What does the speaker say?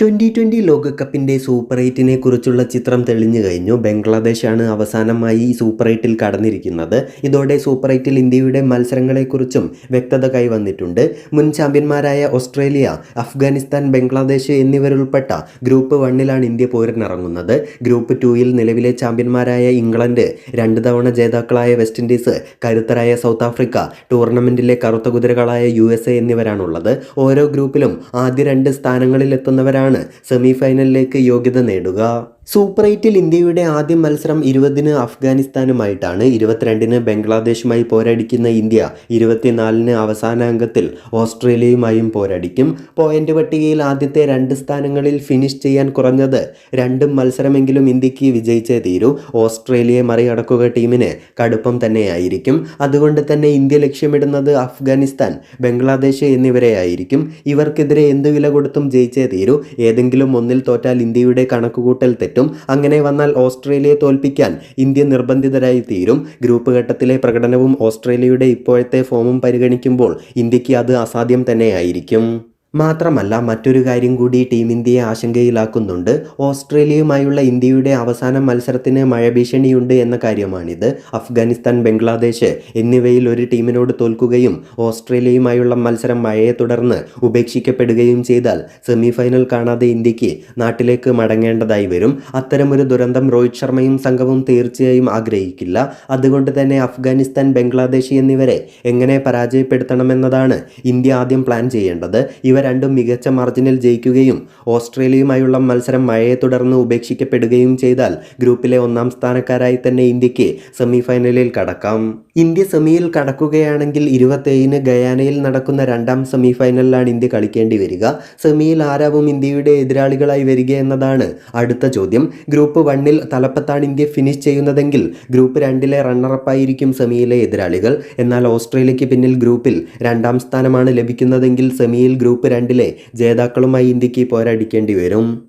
Twenty twenty ലോകകപ്പിന്റെ super എയ്റ്റിനെ കുറിച്ചുള്ള ചിത്രം തെളിഞ്ഞു കഴിഞ്ഞു. ബംഗ്ലാദേശാണ് അവസാനമായി സൂപ്പർ എയ്റ്റിൽ കടന്നിരിക്കുന്നത്. ഇതോടെ സൂപ്പർ എയ്റ്റിൽ ഇന്ത്യയുടെ മത്സരങ്ങളെക്കുറിച്ചും വ്യക്തത കൈവന്നിട്ടുണ്ട്. മുൻ ചാമ്പ്യന്മാരായ ഓസ്ട്രേലിയ അഫ്ഗാനിസ്ഥാൻ ബംഗ്ലാദേശ് എന്നിവരുൾപ്പെട്ട ഗ്രൂപ്പ് വണ്ണിലാണ് ഇന്ത്യ പോരിനിറങ്ങുന്നത്. ഗ്രൂപ്പ് ടൂയിൽ നിലവിലെ ചാമ്പ്യന്മാരായ ഇംഗ്ലണ്ട് രണ്ട് തവണ ജേതാക്കളായ വെസ്റ്റ് ഇൻഡീസ് കരുത്തരായ സൗത്ത് ആഫ്രിക്ക ടൂർണമെന്റിലെ കറുത്ത കുതിരകളായ യു എസ് എ എന്നിവരാണുള്ളത്. ഓരോ ഗ്രൂപ്പിലും ആദ്യ രണ്ട് സ്ഥാനങ്ങളിലെത്തുന്നവരാണ് സെമി ഫൈനലിലേക്ക് യോഗ്യത നേടുക. സൂപ്പർ എയ്റ്റിൽ ഇന്ത്യയുടെ ആദ്യ മത്സരം ഇരുപതിന് അഫ്ഗാനിസ്ഥാനുമായിട്ടാണ്. ഇരുപത്തിരണ്ടിന് ബംഗ്ലാദേശുമായി പോരാടിക്കുന്ന ഇന്ത്യ ഇരുപത്തിനാലിന് അവസാന അംഗത്തിൽ ഓസ്ട്രേലിയയുമായും പോരാടിക്കും. പോയിന്റ് പട്ടികയിൽ ആദ്യത്തെ രണ്ട് സ്ഥാനങ്ങളിൽ ഫിനിഷ് ചെയ്യാൻ കുറഞ്ഞത് രണ്ടും മത്സരമെങ്കിലും ഇന്ത്യയ്ക്ക് വിജയിച്ചേ തീരൂ. ഓസ്ട്രേലിയയെ മറികടക്കുക ടീമിന് കടുപ്പം തന്നെയായിരിക്കും. അതുകൊണ്ട് തന്നെ ഇന്ത്യ ലക്ഷ്യമിടുന്നത് അഫ്ഗാനിസ്ഥാൻ ബംഗ്ലാദേശ് എന്നിവരെയായിരിക്കും ഇവർക്കെതിരെ എന്ത് വില കൊടുത്തും ജയിച്ചേ തീരൂ. ഏതെങ്കിലും ഒന്നിൽ തോറ്റാൽ ഇന്ത്യയുടെ കണക്കുകൂട്ടൽ തെറ്റും അങ്ങനെ വന്നാൽ ഓസ്ട്രേലിയയെ തോൽപ്പിക്കാൻ ഇന്ത്യ നിർബന്ധിതരായി തീരും ഗ്രൂപ്പ് ഘട്ടത്തിലെ പ്രകടനവും ഓസ്ട്രേലിയയുടെ ഇപ്പോഴത്തെ ഫോമും പരിഗണിക്കുമ്പോൾ ഇന്ത്യയ്ക്ക് അത് അസാധ്യം തന്നെയായിരിക്കും. മാത്രമല്ല മറ്റൊരു കാര്യം കൂടി ടീം ഇന്ത്യയെ ആശങ്കയിലാക്കുന്നുണ്ട്. ഓസ്ട്രേലിയയുമായുള്ള ഇന്ത്യയുടെ അവസാന മത്സരത്തിന് മഴ ഭീഷണിയുണ്ട് എന്ന കാര്യമാണിത്. അഫ്ഗാനിസ്ഥാൻ ബംഗ്ലാദേശ് എന്നിവയിൽ ഒരു ടീമിനോട് തോൽക്കുകയും ഓസ്ട്രേലിയയുമായുള്ള മത്സരം മഴയെ തുടർന്ന് ഉപേക്ഷിക്കപ്പെടുകയും ചെയ്താൽ സെമി ഫൈനൽ കാണാതെ ഇന്ത്യയ്ക്ക് നാട്ടിലേക്ക് മടങ്ങേണ്ടതായി വരും. അത്തരമൊരു ദുരന്തം രോഹിത് ശർമ്മയും സംഘവും തീർച്ചയായും ആഗ്രഹിക്കില്ല. അതുകൊണ്ട് തന്നെ അഫ്ഗാനിസ്ഥാൻ ബംഗ്ലാദേശ് എന്നിവരെ എങ്ങനെ പരാജയപ്പെടുത്തണമെന്നതാണ് ഇന്ത്യ ആദ്യം പ്ലാൻ ചെയ്യേണ്ടത്. ഇവ രണ്ടും മികച്ച മാർജിനിൽ ജയിക്കുകയും ഓസ്ട്രേലിയയുമായുള്ള മത്സരം മഴയെ തുടർന്ന് ഉപേക്ഷിക്കപ്പെടുകയും ചെയ്താൽ ഗ്രൂപ്പിലെ ഒന്നാം സ്ഥാനക്കാരായി തന്നെ ഇന്ത്യയ്ക്ക് സെമിഫൈനലിൽ കടക്കാം. ഇന്ത്യ സെമിയിൽ കടക്കുകയാണെങ്കിൽ ഇരുപത്തേഴിന് ഗയാനയിൽ നടക്കുന്ന രണ്ടാം സെമിഫൈനലിലാണ് ഇന്ത്യ കളിക്കേണ്ടി വരിക. സെമിയിൽ ആരാവും ഇന്ത്യയുടെ എതിരാളികളായി വരിക എന്നതാണ് അടുത്ത ചോദ്യം. ഗ്രൂപ്പ് വണ്ണിൽ തലപ്പത്താണ് ഇന്ത്യ ഫിനിഷ് ചെയ്യുന്നതെങ്കിൽ ഗ്രൂപ്പ് രണ്ടിലെ റണ്ണറപ്പായിരിക്കും സെമിയിലെ എതിരാളികൾ. എന്നാൽ ഓസ്ട്രേലിയയ്ക്ക് പിന്നിൽ ഗ്രൂപ്പിൽ രണ്ടാം സ്ഥാനമാണ് ലഭിക്കുന്നതെങ്കിൽ സെമിയിൽ ഗ്രൂപ്പ് രണ്ടിലെ ജേതാക്കളുമായി ഇന്ത്യയ്ക്ക് പോരാടിക്കേണ്ടി വരും.